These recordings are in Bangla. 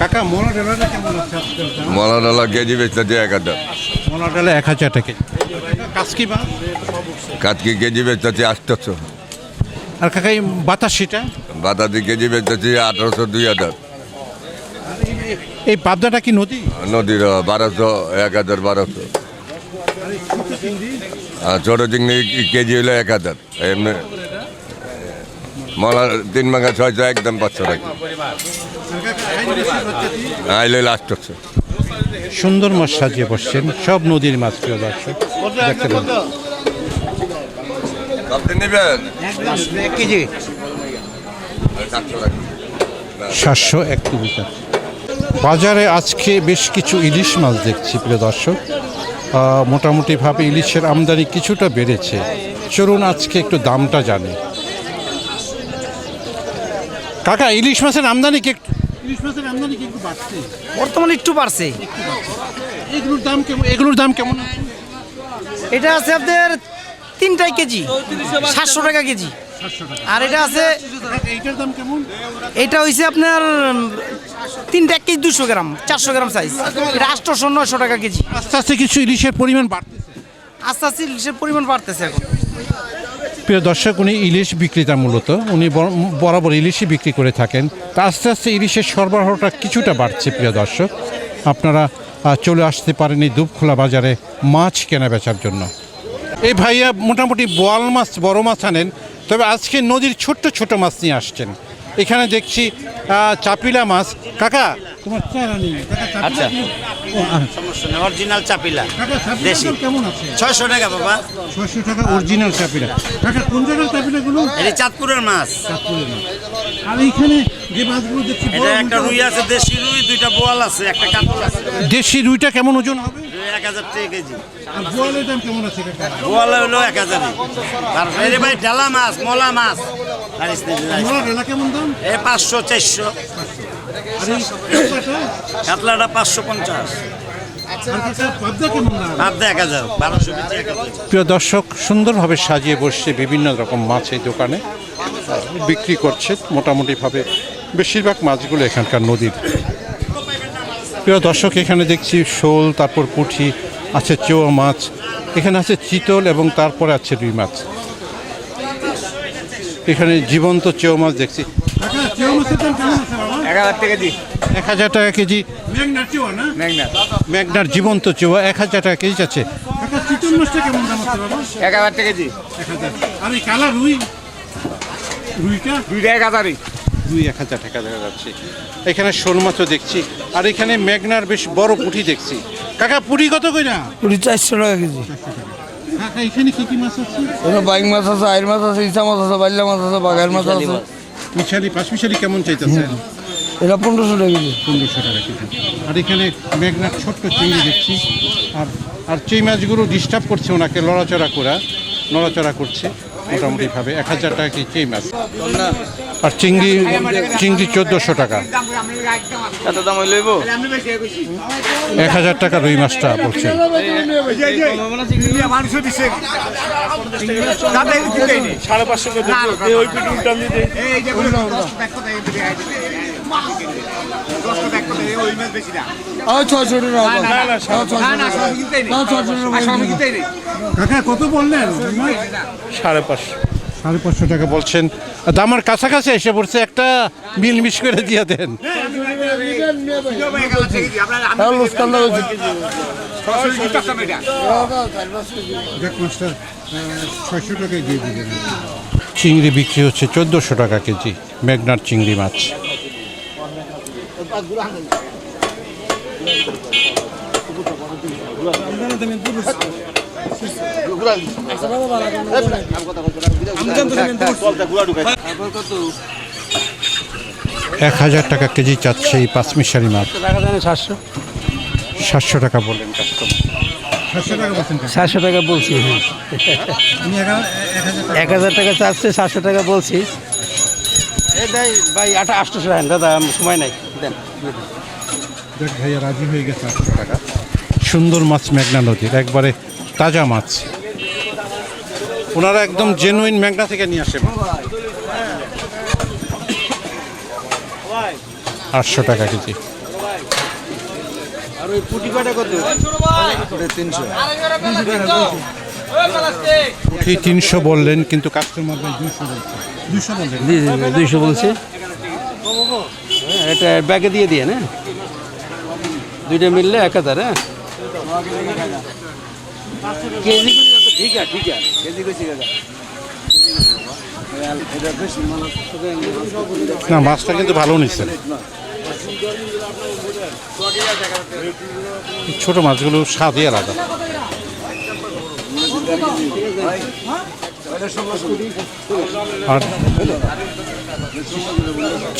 কাকা মোলা ডালাটা কেমন আছে মলা ডলা কেজি বেচতেছে এক হাজার। মোলা ডালা এক হাজার টাকা কাসকি মাছ কাতকি কেজি বেচতেছে আটশোশো আর কাকা এই বাতাসিটা বাতাতি কেজি বেচতেছে আঠারোশো দুই হাজার। এই পাবদাটা কি নদী? নদীর বারোশো এক হাজার বারোশো। ছোটো চিংড়ি। কেজি হলো এক হাজার। এমনি মলা তিন মাঙ্গা ছয়শো একদম পাঁচশো টাকা আইলে আটশোশো সুন্দর মাছ সাজিয়ে বসছেন সব নদীর মাছ প্রিয় দর্শক দেখতে পাবেন। নেবেন? কেজি। সাতশো টাকা সাতশো এক কেজি বাজারে আজকে বেশ কিছু ইলিশ মাছ দেখছি প্রিয় দর্শক। মোটামুটিভাবে ইলিশের আমদানি কিছুটা বেড়েছে। চলুন আজকে একটু দামটা জানি। কাকা ইলিশ মাছের আমদানি কি একটু ইলিশ মাছের আমদানি কি একটু বাড়ছে? বর্তমানে একটু বাড়ছে। এগুলোর দাম কেমন এগুলোর দাম কেমন? এটা আছে আপনার তিনটাই কেজি সাতশো টাকা কেজি। আর এটা আছে এইটার দাম কেমন? এটা হয়েছে আপনার তিনটা এক কেজি দুশো গ্রাম চারশো গ্রাম সাইজ এটা আটশোশো নয়শো টাকা কেজি। আস্তে আস্তে কিছু ইলিশের পরিমাণ বাড়তেছে। আস্তে আস্তে ইলিশের পরিমাণ বাড়তেছে এখন। প্রিয় দর্শক, উনি ইলিশ বিক্রেতা মূলত। উনি বর- বরাবর ইলিশই বিক্রি করে থাকেন। তা আস্তে আস্তে ইলিশের সরবরাহটা কিছুটা বাড়ছে, প্রিয় দর্শক। আপনারা চলে আসতে পারেন এই দুপখোলা বাজারে মাছ কেনা বেচার জন্য। এই ভাইয়া মোটামুটি বোয়াল মাছ, বড় মাছ আনেন, তবে আজকে নদীর ছোট্ট ছোট মাছ নিয়ে আসছেন। এখানে দেখছি চাপিলা মাছ। কাকা তোমার চেহারা নেই। আচ্ছা। কি- ও। অরিজিনাল চাপিলা। কাকা, দেশি। কেমন আছে? ছয়শো টাকা বাবা। ছয়শো টাকা অরিজিনাল চাপিলা। কাকা কোন জায়গার চাপিলাগুলো? এটা চাঁদপুরের মাছ। আর এইখানে যে মাছগুলো দেখছি এটা একটা রুই আছে দেশি রুই দুইটা বোয়াল আছে একটা কাতল আছে। দেশি রুইটা কেমন ওজন হবে? এক হাজার টাকা কেজি। আর বোয়ালের দাম কেমন আছে কাকা? বোয়াল হলো এক তারপরে ভাই ডালা মাছ মলা মাছ। পাঁচশো চারশো। কাতলাটা? পাঁচশো পঞ্চাশ। প্রিয় দর্শক সুন্দরভাবে সাজিয়ে বসছে বিভিন্ন রকম মাছ এই দোকানে। বিক্রি করছে মোটামুটিভাবে বেশিরভাগ মাছগুলো এখানকার নদীর। প্রিয় দর্শক এখানে দেখছি শোল তারপর পুঁঠি আছে চোয়া মাছ এখানে আছে চিতল এবং তারপরে আছে রুই মাছ। এখানে জীবন্ত চেও মাছ দেখছি। এক হাজার টাকা কেজি এক হাজার টাকা কেজি। না জীবন্ত চেওয়া এক হাজার টাকা কেজি এক হাজার টাকা কেজি এক হাজার আর এই কালা রুই রুইটা দুইটা এক হাজারই। দুই এক হাজার টাকা দেখা যাচ্ছে। এখানে শোল মাছও দেখছি। আর এখানে মেঘনার বেশ বড় পুঁটি দেখছি। কাকা পুঁটি কত কইরা? পুরি চারশো টাকা কেজি। এখানে কি কি মাছ আছে? ওখানে বাইক মাছ আছে আইর মাছ আছে ইসা মাছ আছে বাল্লা মাছ আছে বাঘের মাছ আছে। মিশালি পাঁচ মিশালি কেমন চাইতেছে এটা পনেরোশো টাকা কেজি। পনেরোশো টাকা কেজি। আর এখানে মেঘনার ছোট্ট চিংড়ি দেখছি। আর আর চেই মাছগুলো ডিস্টার্ব করছে ওনাকে লড়াচড়া করা নড়াচড়া করছে। মোটামুটিভাবে এক হাজার টাকা কি কে মাছ? আর চিংড়ি চিংড়ি চোদ্দোশো টাকা। এত দাম এক হাজার টাকা রুই মাছটা বলছেন সাড়ে পাঁচশো কত বললেন? সাড়ে পাঁচশো সাড়ে পাঁচশো টাকা বলছেন। দামার কাছাকাছি এসে পড়ছে একটা মিল মিশ করে দিয়ে দেন। চিংড়ি বিক্রি হচ্ছে চোদ্দোশো টাকা কেজি মেঘনার চিংড়ি মাছ। এক হাজার টাকা কেজি চাচ্ছে এই পাঁচমিশারি মাছ। সাতশো সাতশো টাকা বললেন সাতশো টাকা বলছেন সাতশো টাকা বলছি এক হাজার টাকা চাচ্ছে সাতশো টাকা বলছি। দেয় ভাই আটা দাদা সময় নাই। দেন দেখ ভাইয়া রাজি হয়ে গেছে আটশো টাকা। সুন্দর মাছ মেঘনা নদীর একবারে তাজা মাছ। ওনারা একদম জেনুইন মেঘনা থেকে নিয়ে আসে আটশো টাকা কেজি। আর ওই পুটি কত? তিনশো। বললেন কিন্তু কাস্টমার ভাই দুশো বলছে। দুশো বললেন? জি জি জি, দুইশো বলছি। হ্যাঁ, এটা ব্যাগে দিয়ে দিয়ে না দুইটা মিললে এক হাজার হ্যাঁ? কেজি ঠিক আছে ঠিক আছে। কেজি ঠিক আছে না মাছটা কিন্তু ভালো নিচ্ছে। ছোট মাছগুলো স্বাদই আলাদা। আর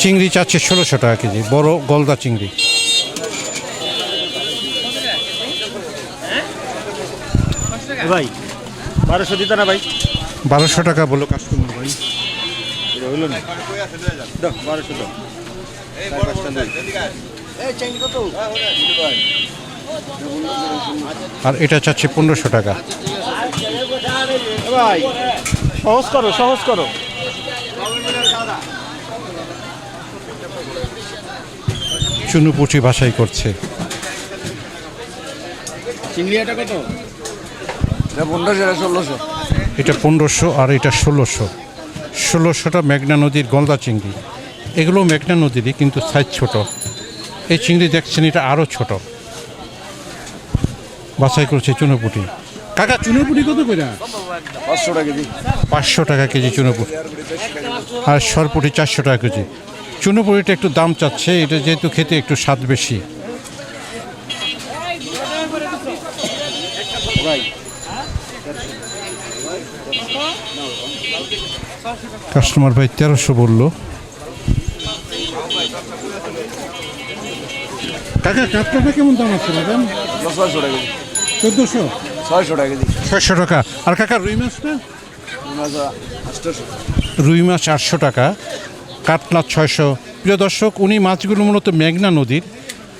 চিংড়ি চাচ্ছে ষোলোশো টাকা কেজি বড় গলদা চিংড়ি। ভাই বারোশো দিতে না ভাই? বারোশো টাকা বলো কাস্টমার ভাই। হইল না? বারোশো আর এটা চাচ্ছে পনেরোশো টাকা। ভাই সহজ করো সহজ করো। চুনুপুটি বাছাই করছে। চিংড়িয়াটা কত? পনেরোশো ষোলোশো। এটা পনেরোশো আর এটা ষোলোশো। ষোলোশোটা মেঘনা নদীর গলদা চিংড়ি। এগুলো মেঘনা নদীরই কিন্তু সাইজ ছোট। এই চিংড়ি দেখছেন এটা আরও ছোট। বাছাই করছে চুনোপুটি কাকা চুনোপুটি কত পাঁচশো টাকা কেজি। পাঁচশো টাকা কেজি চুনোপুটি। আর সরপুটি চারশো টাকা কেজি। চুনোপুটিটা একটু দাম চাচ্ছে এটা যেহেতু খেতে একটু স্বাদ বেশি। কাস্টমার ভাই তেরোশো বলল। কাকা কাতলাটা কেমন দাম আছে ম্যাডাম? চোদ্দোশো? ছয়শো টাকা কেজি ছয়শো টাকা। আর কাকা রুই মাছটা? রুই মাছ আটশো টাকা কাতলা ছয়শো। প্রিয় দর্শক উনি মাছগুলো মূলত মেঘনা নদীর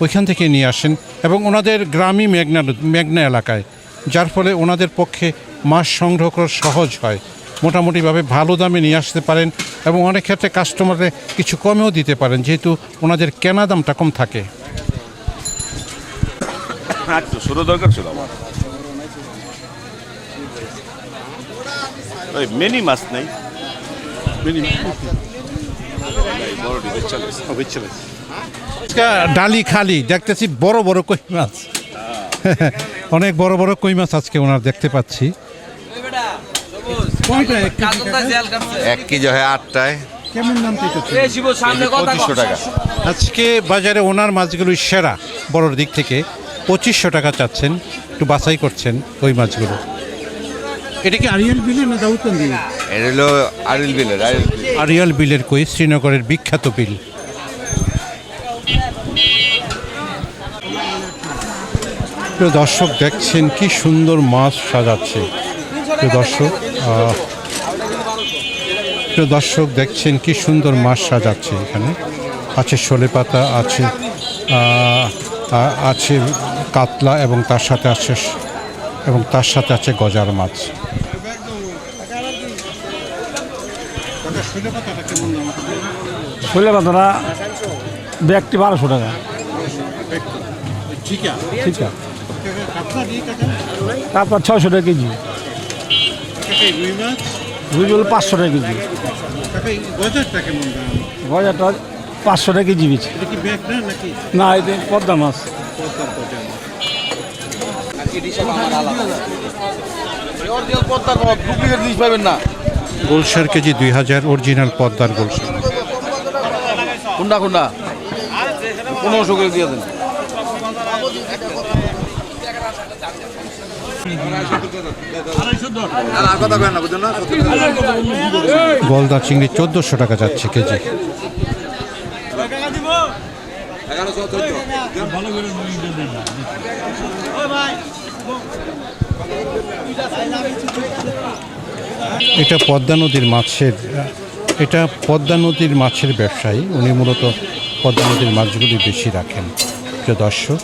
ওইখান থেকে নিয়ে আসেন এবং ওনাদের গ্রামই মেঘনা নদ- মেঘনা এলাকায় যার ফলে ওনাদের পক্ষে মাছ সংগ্রহ করা সহজ হয়। মোটামুটিভাবে ভালো দামে নিয়ে আসতে পারেন এবং অনেক ক্ষেত্রে কাস্টমারে কিছু কমেও দিতে পারেন যেহেতু ওনাদের কেনা দামটা কম থাকে। একটু শুরু দরকার ছিল আমার। ওই মিনি মাছ নেই। আজকে ডালি খালি দেখতেছি বড় বড় কই মাছ। অনেক বড় বড় কই মাছ আজকে ওনার দেখতে পাচ্ছি। এক কেজি হয় আটটায়। কেমন দাম পঁচিশশো টাকা। আজকে বাজারে ওনার মাছগুলো সেরা বড়র দিক থেকে। পঁচিশশো টাকা চাচ্ছেন একটু বাছাই করছেন ওই মাছগুলো। এটা কি আরিয়াল বিলের না দাউদকান্দি? এটা হলো আরিল বিলের আরিয়াল বিলের কই? শ্রীনগরের বিখ্যাত বিল। প্রিয় দর্শক দেখছেন কি সুন্দর মাছ সাজাচ্ছে। প্রিয় দর্শক প্রিয় দর্শক দেখছেন কি সুন্দর মাছ সাজাচ্ছে এখানে। আছে শোলে পাতা আছে আহ, আছে কাতলা এবং তার সাথে আছে এবং তার সাথে আছে গজার মাছ। শৈলে পাতাটা ব্যাগটি বারোশো টাকা। ঠিক আছে। তারপর ছয়শো টাকা কেজি। রুই হলো পাঁচশো টাকা কেজি। গজারটা পাঁচশো টাকা কেজি বেশি না এটা পদ্মা মাছ। গোলসার কেজি দুই হাজার অরিজিনাল পদ্মার গোলসার কোনটা কোনটা পনেরোশো করে দিয়ে দেন। গলদা চিংড়ি চোদ্দোশো টাকা যাচ্ছে কেজি। এটা পদ্মা নদীর মাছের, এটা পদ্মা নদীর মাছের ব্যবসায়ী। উনি মূলত পদ্মা নদীর মাছগুলি বেশি রাখেন। প্রিয় দর্শক